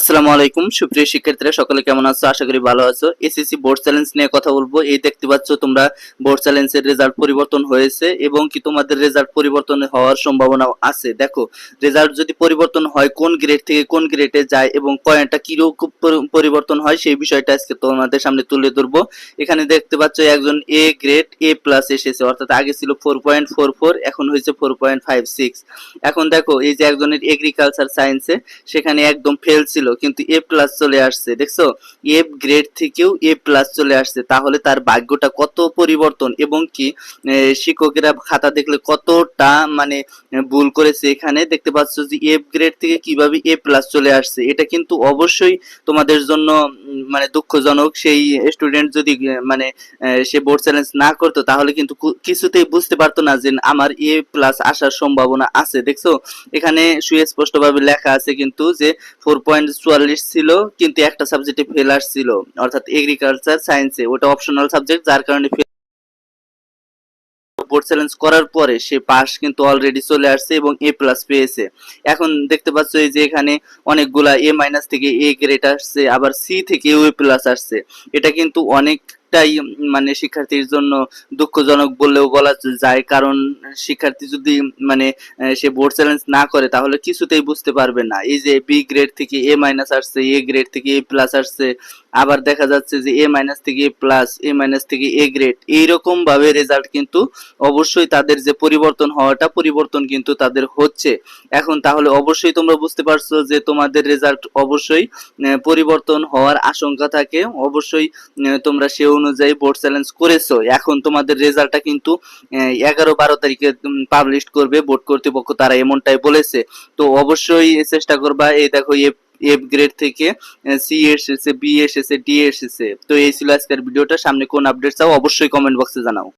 আসসালামু আলাইকুম। সুপ্রিয় শিক্ষার্থীরা, সকলে কেমন আছো? আশা করি ভালো আছো। এসএসসি বোর্ড চ্যালেঞ্জ নিয়ে কথা বলব। এই দেখতে পাচ্ছ তোমরা বোর্ড চ্যালেঞ্জের রেজাল্ট পরিবর্তন হয়েছে এবং কি তোমাদের রেজাল্ট পরিবর্তন হওয়ার সম্ভাবনা আছে। দেখো, রেজাল্ট যদি পরিবর্তন হয়, কোন গ্রেড থেকে কোন গ্রেডে যায় এবং পয়েন্টটা কীরকম পরি- পরিবর্তন হয়, সেই বিষয়টা আজকে তোমাদের সামনে তুলে ধরবো। এখানে দেখতে পাচ্ছ একজন এ গ্রেড এ প্লাস এসেছে, অর্থাৎ আগে ছিল ফোর পয়েন্ট ফোর ফোর এখন হয়েছে ফোর পয়েন্ট ফাইভ সিক্স এখন দেখো, এই যে একজনের এগ্রিকালচার সায়েন্সে সেখানে একদম ফেল ছিল। কিন্তু এ প্লাস চলে আসছে, দেখছ? এ গ্রেড থেকেও এ প্লাস চলে আসছে, তাহলে তার ভাগ্যটা কত পরিবর্তন এবং কি শিক্ষকেরা খাতা দেখলে কতটা মানে ভুল করেছে এখানে, দেখতে পাচ্ছ যে এ গ্রেড থেকে কীভাবে এ প্লাস চলে আসছে। এটা কিন্তু অবশ্যই তোমাদের জন্য মানে দুঃখজনক। সেই স্টুডেন্ট যদি মানে সে বোর্ড চ্যালেঞ্জ না করতো, তাহলে কিন্তু কিছুতেই বুঝতে পারতো না যে আমার এ প্লাস আসার সম্ভাবনা আছে, দেখছ? এখানে সুস্পষ্টভাবে লেখা আছে কিন্তু যে ফোর পয়েন্ট চুয়াল্লিশ ছিল, কিন্তু একটা সাবজেক্টে ফেল আসছিল। অর্থাৎ এগ্রিকালচার সায়েন্সে ওটা অপশনাল সাবজেক্ট যার কারণে বোর্ড চ্যালেঞ্জ করার পরে সে পাস কিন্তু অলরেডি চলে আসছে এবং এ প্লাস পেয়েছে। এখন দেখতে পাচ্ছ এই যে এখানে অনেকগুলা এ মাইনাস থেকে এ গ্রেড আসছে, আবার সি থেকে এ প্লাস আসছে। এটা কিন্তু অনেকটাই মানে শিক্ষার্থীর জন্য দুঃখজনক বললেও বলা যায়। কারণ শিক্ষার্থী যদি মানে সে বোর্ড চ্যালেঞ্জ না করে, তাহলে কিছুতেই বুঝতে পারবে না। এই যে বি গ্রেড থেকে এ মাইনাস আসছে এ গ্রেড থেকে এ প্লাস আসছে, আবার দেখা যাচ্ছে যে এ মাইনাস থেকে এ প্লাস এ মাইনাস থেকে এ গ্রেড এইরকম ভাবে রেজাল্ট কিন্তু অবশ্যই তাদের যে পরিবর্তন হওয়াটা পরিবর্তন কিন্তু তাদের হচ্ছে। এখন তাহলে অবশ্যই তোমরা বুঝতে পারছ যে তোমাদের রেজাল্ট অবশ্যই পরিবর্তন হওয়ার আশঙ্কা থাকে। অবশ্যই তোমরা সে অনুযায়ী বোর্ড চ্যালেঞ্জ করেছ। এখন তোমাদের রেজাল্টটা কিন্তু এগারো বারো তারিখে পাবলিশ করবে বোর্ড কর্তৃপক্ষ, তারা এমনটাই বলেছে। তো অবশ্যই চেষ্টা করবা, এই দেখো এফ গ্রেড থেকে সি এসেছে বি এসেছে ডি এসেছে। তো এই ছিল আজকের ভিডিওটা, সামনে কোন আপডেট চাও, অবশ্যই কমেন্ট বক্সে জানাও।